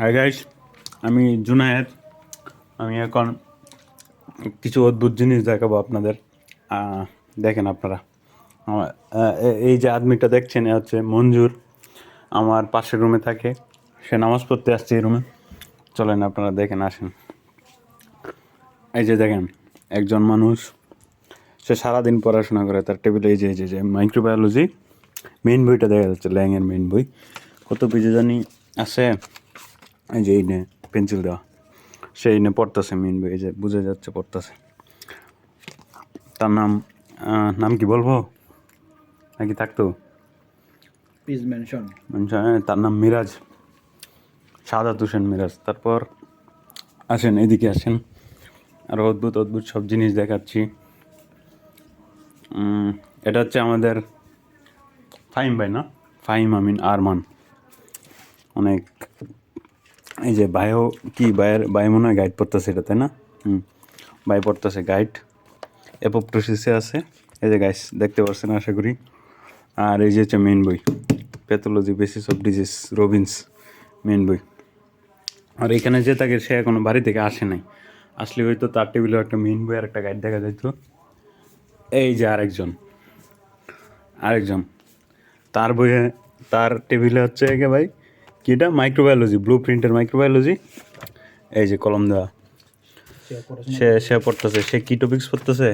Hi guys আমি জুনায়েদ। আমি এখন কিছু অদ্ভুত জিনিস দেখাবো আপনাদের। দেখেন আপনারা। এই যে আদমিটা দেখছেন, এ হচ্ছে মঞ্জুর। আমার পাশের রুমে থাকে। সে নামাজ পড়তে আসছে এই রুমে চলেন আপনারা দেখেন, আসেন। এই যে দেখেন, একজন মানুষ, সে সারাদিন পড়াশোনা করে। তার টেবিলে এই যে এই যে মাইক্রোবায়োলজি মেইন বইটা দেখা যাচ্ছে, ল্যাংয়ের মেইন বই। কত পেজে জানি আছে? এই যে এই নে পেন্সিল দেওয়া। সেই নে পড়তেছে বই এই যে বুঝে যাচ্ছে পড়তেছে। তার নাম নাম কি বলব? নাকি থাকতো? প্লিজ মেনশন হ্যাঁ, তার নাম মিরাজ। সাদাত হোসেন মিরাজ। তারপর আসেন এদিকে আসেন। আরও অদ্ভুত অদ্ভুত সব জিনিস দেখাচ্ছি। এটা হচ্ছে আমাদের ফাহিম ভাই না? ফাহিম আমিন আরমান। অনেক এই যে ভাইও কি ভাইয়ের ভাই মনে হয় গাইড পড়তেছে এটা, তাই না? হুম। ভাই পড়তেছে গাইড অ্যাপোপ্টোসিসে আছে। এই যে গাইস দেখতে পাচ্ছেন আশা করি। আর এই যে হচ্ছে মেন বই pathology basis of disease Robbins main বই। আর এখানে যে থাকে সে এখনও বাড়ি থেকে আসে নাই। আসলে হয়তো তার টেবিলে একটা মেন বই আর একটা গাইড দেখা যাইত। এই যে আরেকজন। আরেকজন। তার বইয়ে, তার টেবিলে হচ্ছে একে ভাই কিটা? মাইক্রোবায়োলজি ব্লু প্রিন্টের মাইক্রোবায়োলজি এই যে কলম দেওয়া। সে সে পড়তেছে। সে কি টপিক্স পড়তেছে?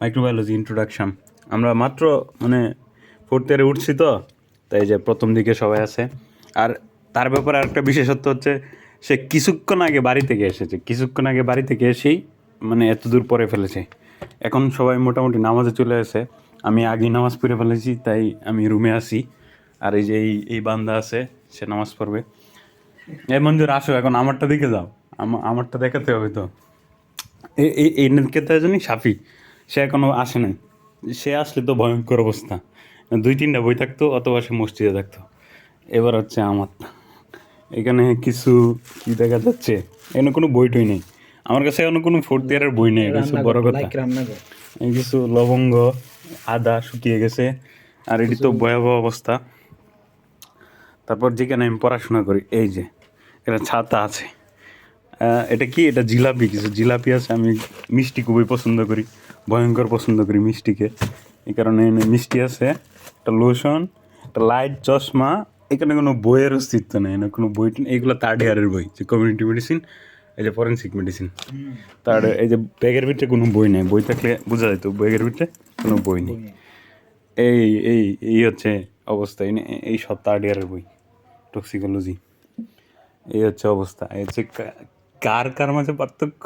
মাইক্রোবায়োলজি ইন্ট্রোডাকশন আমরা মাত্র মানে ফোর্থ ইয়ারে উঠছি তো তাই যে প্রথম দিকে সবাই আছে। আর তার ব্যাপারে আরেকটা বিশেষত্ব হচ্ছে সে কিছুক্ষণ আগে বাড়ি থেকে এসেছে। কিছুক্ষণ আগে বাড়ি থেকে এসেই মানে এত দূর পরে ফেলেছে। এখন সবাই মোটামুটি নামাজে চলে আসে আমি আগে নামাজ পড়ে ফেলেছি তাই আমি রুমে আসি আর এই যে এই এই বান্দা আছে সে নামাজ পড়বে। এই মঞ্জুর আসো এখন আমারটা দিকে যাও। আমারটা দেখাতে হবে তো। এই এই এই নেতকে জানি? সাফি। সে এখনও আসে নাই। সে আসলে তো ভয়ঙ্কর অবস্থা। দুই তিনটা বই থাকতো অথবা সে মসজিদে থাকতো। এবার হচ্ছে আমার। এখানে কিছু কি দেখা যাচ্ছে? এখানে কোনো বই টই নেই। আমার কাছে এখনও কোনো ফোর্থ ইয়ারের বই নেই এটা বড় কথা। কিছু লবঙ্গ আদা শুকিয়ে গেছে। আর এটি তো ভয়াবহ অবস্থা। তারপর যেখানে আমি পড়াশোনা করি এই যে এটা ছাতা আছে। এটা কি? এটা জিলাপি কিছু জিলাপি আছে আমি মিষ্টি খুবই পছন্দ করি ভয়ঙ্কর পছন্দ করি মিষ্টিকে। এই কারণে এনে মিষ্টি আছে একটা লোশন একটা লাইট চশমা এখানে কোনো বইয়ের অস্তিত্ব নেই না কোনো বই এইগুলো থার্ড ইয়ারের বই যে কমিউনিটি মেডিসিন এই যে ফরেন্সিক মেডিসিন তার এই যে ব্যাগের ভিতরে কোনো বই নেই বই থাকলে বোঝা যেত ব্যাগের ভিতরে কোনো বই নেই। এই এই এই হচ্ছে অবস্থা এই এই সব থার্ড ইয়ারের বই। টক্সিকোলজি এই হচ্ছে অবস্থা। এই হচ্ছে কার কার মাঝে পার্থক্য?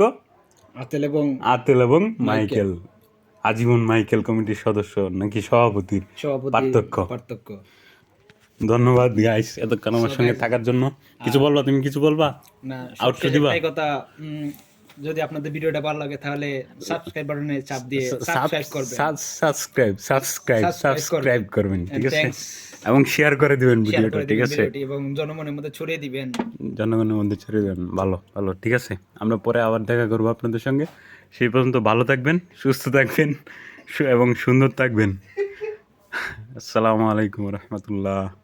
আতেল এবং আতেল এবং মাইকেল। আজীবন মাইকেল কমিটির সদস্য নাকি সভাপতির সভাপতি পার্থক্য। পার্থক্য। ধন্যবাদ গাইস এতক্ষণ আমার সঙ্গে থাকার জন্য। কিছু বলবা? তুমি কিছু বলবা? না Outro দিবা? কথা যদি আপনাদের ভিডিওটা ভালো লাগে তাহলে সাবস্ক্রাইব বাটনে চাপ দিয়ে সাবস্ক্রাইব করবেন। সাবস্ক্রাইব সাবস্ক্রাইব সাবস্ক্রাইব করবেন। ঠিক আছে? এবং শেয়ার করে দিবেন ভিডিওটা ঠিক আছে? এবং জনমনের মধ্যে ছড়িয়ে দিবেন। জনগণের মধ্যে ছড়িয়ে দেন ভালো ভালো ঠিক আছে? আমরা পরে আবার দেখা করব আপনাদের সঙ্গে। সেই পর্যন্ত ভালো থাকবেন সুস্থ থাকবেন এবং সুন্দর থাকবেন। আসসালামু আলাইকুম রহমতুল্লাহ।